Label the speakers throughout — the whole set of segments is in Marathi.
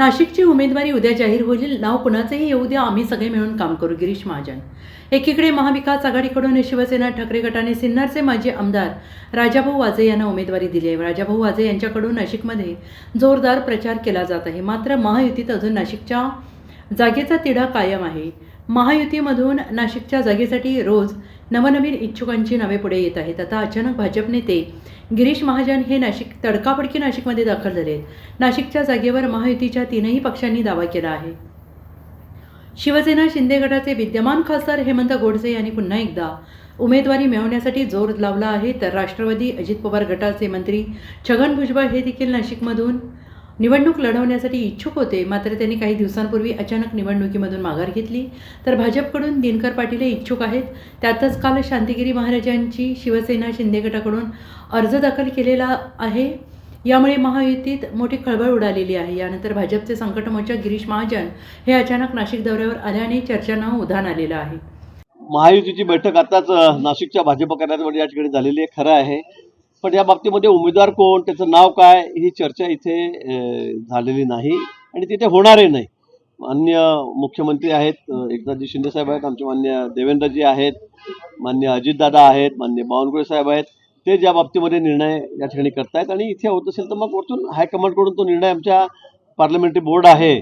Speaker 1: नाशिकची उमेदवारी उद्या जाहीर होईल. नाव कुणाचंही येऊ द्या. आम्ही सगळे मिळून काम करू. गिरीश महाजन. एकीकडे महाविकास आघाडीकडून शिवसेना ठाकरे गटाने सिन्नरचे माजी आमदार राजाभाऊ वाजे यांना उमेदवारी दिली आहे. राजाभाऊ वाजे यांच्याकडून नाशिकमध्ये जोरदार प्रचार केला जात आहे. मात्र महायुतीत अजून नाशिकच्या जागेचा तिढा कायम आहे. महायुतीमधून नाशिकच्या जागेसाठी रोज नवनवीन इच्छुकांची नावे पुढे येत आहेत. आता अचानक भाजप नेते गिरीश महाजन हे नाशिक तडकाफडकी नाशिकमध्ये दाखल झाले आहेत. नाशिकच्या जागेवर महायुतीच्या तीनही पक्षांनी दावा केला आहे. शिवसेना शिंदे गटाचे विद्यमान खासदार हेमंत गोडसे यांनी पुन्हा एकदा उमेदवारी मिळवण्यासाठी जोर लावला आहे. तर राष्ट्रवादी अजित पवार गटाचे मंत्री छगन भुजबळ हे देखील नाशिकमधून निवडणूक लढवण्यासाठी इच्छुक होते मात्र त्यांनी काही दिवसांपूर्वी अचानक निवडणुकीमधून माघार घेतली. तर भाजपकडून दिनकर पाटील हे इच्छुक आहेत. त्यातच काल शांतिगिरी महाराजांची शिवसेना शिंदे गटाकडून अर्ज दाखल केलेला आहे. यामुळे महायुतीत मोठी खळबळ उडालेली आहे. यानंतर भाजपचे संकटमोचक गिरीश महाजन हे अचानक नाशिक दौऱ्यावर आल्याने चर्चांना उधाण आलेलं आहे.
Speaker 2: महायुतीची बैठक आताच नाशिकच्या भाजप कार्यालयामध्ये या ठिकाणी झालेली आहे. खरं आहे. पण या बाबतीमध्ये उमेदवार कोण त्याचं नाव काय ही चर्चा इथे झालेली नाही आणि तिथे होणारही नाही. मान्य मुख्यमंत्री आहेत एकनाथजी शिंदे साहेब आहेत आमचे मान्य देवेंद्रजी आहेत मान्य अजितदादा आहेत मान्य बावनकुळे साहेब आहेत ते ज्या बाबतीमध्ये निर्णय या ठिकाणी करतायत आणि इथे होत असेल तर मग वरतून हायकमांडकडून तो निर्णय आमच्या पार्लमेंटरी बोर्ड आहे.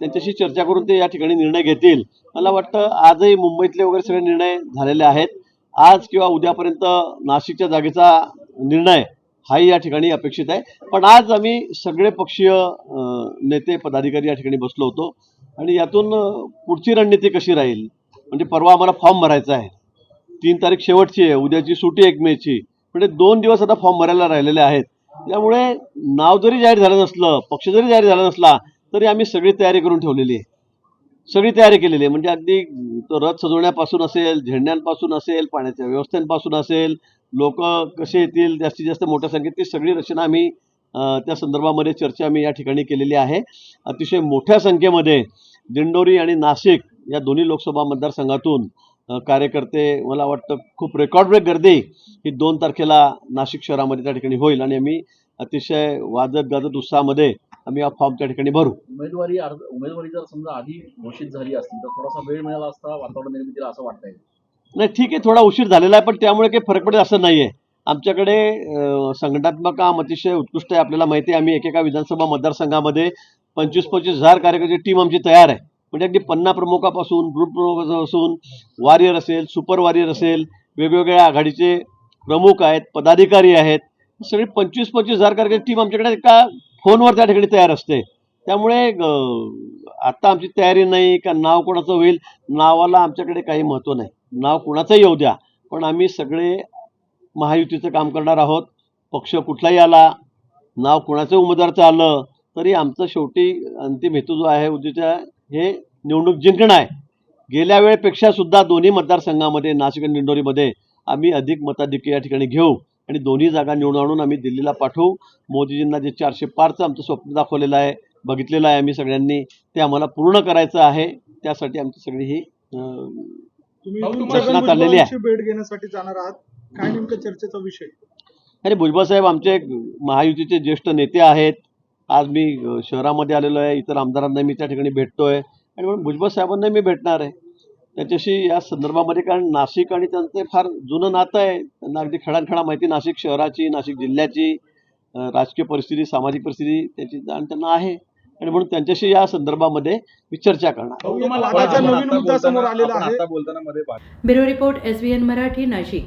Speaker 2: त्यांच्याशी चर्चा करून ते या ठिकाणी निर्णय घेतील. मला वाटतं आजही मुंबईतले वगैरे सगळे निर्णय झालेले आहेत. आज किंवा उद्यापर्यंत नाशिकच्या जागेचा निर्णय हाही या ठिकाणी अपेक्षित आहे. पण आज आम्ही सगळे पक्षीय नेते पदाधिकारी या ठिकाणी बसलो होतो. आणि यातून पुढची रणनीती कशी राहील? म्हणजे परवा आम्हाला फॉर्म भरायचा आहे. तीन तारीख शेवटची आहे. उद्याची सुटी एक मेची. म्हणजे दोन दिवस आता फॉर्म भरायला राहिलेले आहेत. त्यामुळे नाव जरी जाहीर झालं नसलं पक्ष जरी जाहीर झाला नसला तरी आम्ही सगळी तयारी करून ठेवलेली आहे. सगळी तयारी केलेली आहे. म्हणजे अगदी तो रथ सजवण्यापासून असेल झेंड्यांपासून असेल पाण्याच्या व्यवस्थेपासून असेल लोक कसे येतील जास्तीत जास्त मोठ्या संख्येत ती सगळी रचना आम्ही त्या संदर्भामध्ये चर्चा आम्ही या ठिकाणी केलेली आहे. अतिशय मोठ्या संख्येमध्ये दिंडोरी आणि नाशिक या दोन्ही लोकसभा मतदारसंघातून कार्यकर्ते मला वाटतं खूप रेकॉर्ड ब्रेक गर्दी ही दोन तारखेला नाशिक शहरामध्ये त्या ठिकाणी होईल. आणि आम्ही अतिशय वाजत गाजत उत्साहामध्ये आम्ही हा फॉर्म त्या ठिकाणी भरू.
Speaker 3: उमेदवारी अर्ज उमेदवारी जर समजा आधी घोषित झाली असती तर थोडासा वेळ मिळाला असता वातावरण निर्मितीला असं वाटतंय?
Speaker 2: नाही ठीक आहे थोडा उशीर झालेला आहे पण त्यामुळे काही फरक पडेल असं नाही आहे आमच्याकडे संघटनात्मक काम अतिशय उत्कृष्ट आहे आपल्याला माहिती आहे आम्ही एकेका विधानसभा मतदारसंघामध्ये पंचवीस पंचवीस हजार कार्यकर्ते टीम आमची तयार आहे. म्हणजे अगदी पन्ना प्रमुखापासून ग्रुप प्रमुखापासून वारियर असेल सुपर वारियर असेल वेगवेगळ्या आघाडीचे प्रमुख आहेत पदाधिकारी आहेत सगळी पंचवीस पंचवीस हजार कार्यकर्ते टीम आमच्याकडे एका फोनवर त्या ठिकाणी तयार असते. त्यामुळे अं, आता आमची तयारी नाही का नाव कोणाचं होईल नावाला आमच्याकडे काही महत्त्व नाही. नाव कुणाचंही येऊ द्या पण आम्ही सगळे महायुतीचं काम करणार आहोत. पक्ष कुठलाही आला नाव कुणाचं उमेदवारचं आलं तरी आमचं शेवटी अंतिम हेतू जो आहे उद्याच्या हे निवडणूक जिंकणं आहे. गेल्या वेळेपेक्षा सुद्धा दोन्ही मतदारसंघामध्ये नाशिक आणि दिंडोरीमध्ये आम्ही अधिक मताधिक्य या ठिकाणी घेऊ. आणि दोन्ही जागा निवडून आणून आम्ही दिल्लीला पाठवू. मोदीजींना जे चारशे पारचं आमचं स्वप्न दाखवलेलं आहे बघितलेलं आहे आम्ही सगळ्यांनी ते आम्हाला पूर्ण करायचं आहे. त्यासाठी आमची सगळी ही रचना चाललेली आहे.
Speaker 4: भेट घेण्यासाठी जाणार आहात. काय नेमकं चर्चेचा विषय?
Speaker 2: अरे भुजबळ साहेब आमचे एक महायुतीचे ज्येष्ठ नेते आहेत. आज मी शहरामध्ये आलेलो आहे इतर आमदारांना मी त्या ठिकाणी भेटतोय. आणि म्हणून भुजबळ साहेबांना मी भेटणार आहे. त्याच्याशी या संदर्भामध्ये कारण नाशिक आणि त्यांचं फार जुनं नातं आहे. त्यांना अगदी खडानखडा माहिती नाशिक शहराची नाशिक जिल्ह्याची राजकीय परिस्थिती सामाजिक परिस्थिती त्याची जाण त्यांना आहे. आणि म्हणून त्यांच्याशी या संदर्भामध्ये मी चर्चा करणार.
Speaker 4: भाऊ, वादाचा नवीन मुद्दा समोर आलेला आहे.
Speaker 1: Bureau report S B N Marathi Nashik.